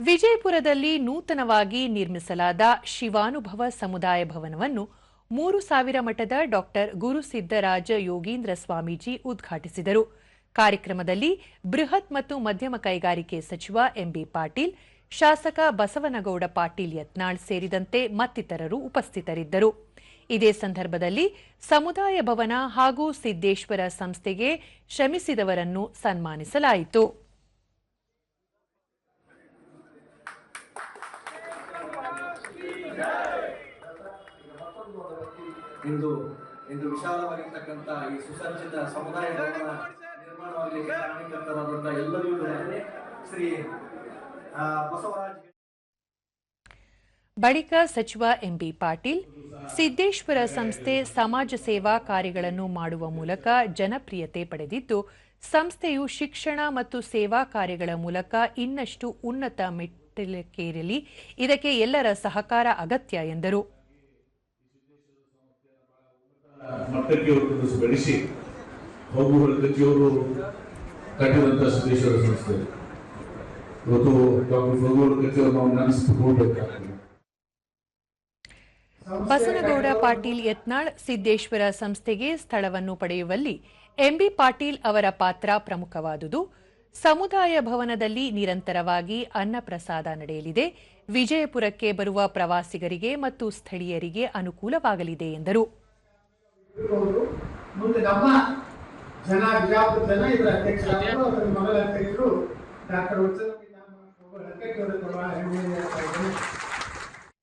ವಿಜಯಪುರದಲ್ಲಿ ನೂತನವಾಗಿ ನಿರ್ಮಿಸಲಾದ ಶಿವಾನುಭವ ಸಮುದಾಯ ಭವನವನ್ನು ಮೂರು ಸಾವಿರ ಮಠದ ಡಾಕ್ಟರ್ ಗುರುಸಿದ್ದರಾಜ ಯೋಗೀಂದ್ರ ಸ್ವಾಮೀಜಿ ಉದ್ಘಾಟಿಸಿದರು. ಕಾರ್ಯಕ್ರಮದಲ್ಲಿ ಬೃಹತ್ ಮತ್ತು ಮಧ್ಯಮ ಕೈಗಾರಿಕೆ ಸಚಿವ ಎಂಬಿ ಪಾಟೀಲ್, ಶಾಸಕ ಬಸವನಗೌಡ ಪಾಟೀಲ್ ಯತ್ನಾಳ್ ಸೇರಿದಂತೆ ಮತ್ತಿತರರು ಉಪಸ್ಥಿತರಿದ್ದರು. ಇದೇ ಸಂದರ್ಭದಲ್ಲಿ ಸಮುದಾಯ ಭವನ ಹಾಗೂ ಸಿದ್ದೇಶ್ವರ ಸಂಸ್ಥೆಗೆ ಶ್ರಮಿಸಿದವರನ್ನು ಸನ್ಮಾನಿಸಲಾಯಿತು. ಇಂದು ಇಂದು ವಿಶಾಲವಾಗಿರ್ತಕ್ಕಂಥ ಈ ಸುಸಜ್ಜಿತ ಸಮುದಾಯ ಭವನ ನಿರ್ಮಾಣವಾಗಲಿಕ್ಕೆ ಕಾರಣೀಕರ್ತರಾದಂಥ ಎಲ್ಲರಿಗೂ ಶ್ರೀ ಬಸವರಾಜ್ ಬಳಿಕ ಸಚಿವ ಎಂಬಿ ಪಾಟೀಲ್, ಸಿದ್ದೇಶ್ವರ ಸಂಸ್ಥೆ ಸಮಾಜ ಸೇವಾ ಕಾರ್ಯಗಳನ್ನು ಮಾಡುವ ಮೂಲಕ ಜನಪ್ರಿಯತೆ ಪಡೆದಿದ್ದು, ಸಂಸ್ಥೆಯು ಶಿಕ್ಷಣ ಮತ್ತು ಸೇವಾ ಕಾರ್ಯಗಳ ಮೂಲಕ ಇನ್ನಷ್ಟು ಉನ್ನತ ಮೆಟ್ಟಿಲಕ್ಕೇರಲಿ ಇದಕ್ಕೆ ಎಲ್ಲರ ಸಹಕಾರ ಅಗತ್ಯ ಎಂದರು. ಬಸನಗೌಡ ಪಾಟೀಲ್ ಯತ್ನಾಳ್ ಸಿದ್ದೇಶ್ವರ ಸಂಸ್ಥೆಗೆ ಸ್ಥಳವನ್ನು ಪಡೆಯುವಲ್ಲಿ ಎಂಬಿ ಪಾಟೀಲ್ ಅವರ ಪಾತ್ರ ಪ್ರಮುಖವಾದುದು. ಸಮುದಾಯ ಭವನದಲ್ಲಿ ನಿರಂತರವಾಗಿ ಅನ್ನಪ್ರಸಾದ ನಡೆಯಲಿದೆ. ವಿಜಯಪುರಕ್ಕೆ ಬರುವ ಪ್ರವಾಸಿಗರಿಗೆ ಮತ್ತು ಸ್ಥಳೀಯರಿಗೆ ಅನುಕೂಲವಾಗಲಿದೆ ಎಂದರು. ಡಾಕ್ಟರ್